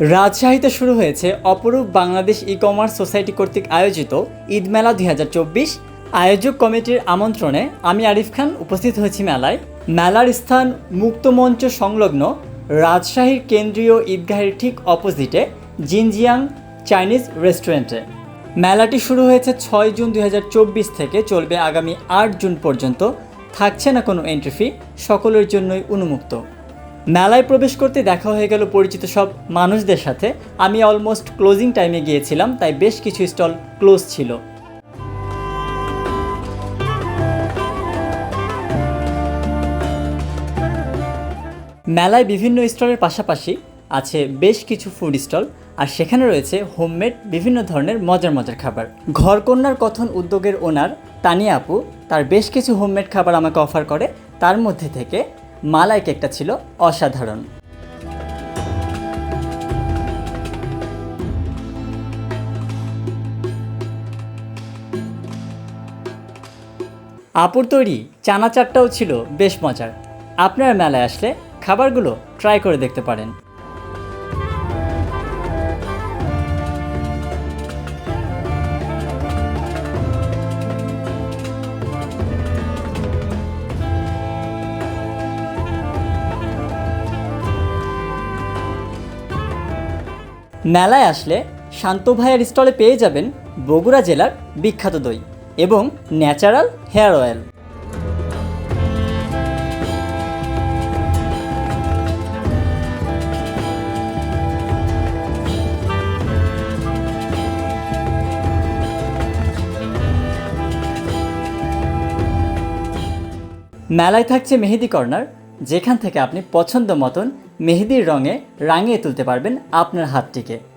রাজশাহীতে শুরু হয়েছে অপরূপ বাংলাদেশ ই কমার্স সোসাইটি কর্তৃক আয়োজিত ঈদ মেলা দুই হাজার চব্বিশ। আয়োজক কমিটির আমন্ত্রণে আমি আরিফ খান উপস্থিত হয়েছি মেলায়। মেলার স্থান মুক্তমঞ্চ সংলগ্ন রাজশাহীর কেন্দ্রীয় ঈদগাহের ঠিক অপোজিটে জিনজিয়াং চাইনিজ রেস্টুরেন্টে। মেলাটি শুরু হয়েছে ছয় জুন দুই হাজার চব্বিশ থেকে চলবে আগামী আট জুন পর্যন্ত। থাকছে না কোনো এন্ট্রি ফি সকলের জন্যই উন্মুক্ত। মেলায় প্রবেশ করতে দেখা হয়ে গেল পরিচিত সব মানুষদের সাথে। আমি অলমোস্ট ক্লোজিং টাইমে গিয়েছিলাম, তাই বেশ কিছু স্টল ক্লোজ ছিল। মেলায় বিভিন্ন স্টলের পাশাপাশি আছে বেশ কিছু ফুড স্টল আর সেখানে রয়েছে হোমমেড বিভিন্ন ধরনের মজার মজার খাবার। ঘরকন্যার কথন উদ্যোগের ওনার তানিয়া আপু তার বেশ কিছু হোমমেড খাবার আমাকে অফার করে, তার মধ্যে থেকে মালাই কেকটা ছিল অসাধারণ। আপুর তৈরি চানাচারটাও ছিল বেশ মজার। আপনার মেলায় আসলে খাবারগুলো ট্রাই করে দেখতে পারেন। মেলায় আসলে শান্ত ভাইয়ের স্টলে পেয়ে যাবেন বগুড়া জেলার বিখ্যাত দই এবং ন্যাচারাল হেয়ার অয়েল। মেলায় থাকছে মেহেদি কর্নার যেখান থেকে আপনি পছন্দ মতন মেহেদির রঙে রাঙিয়ে তুলতে পারবেন আপনার হাতটিকে।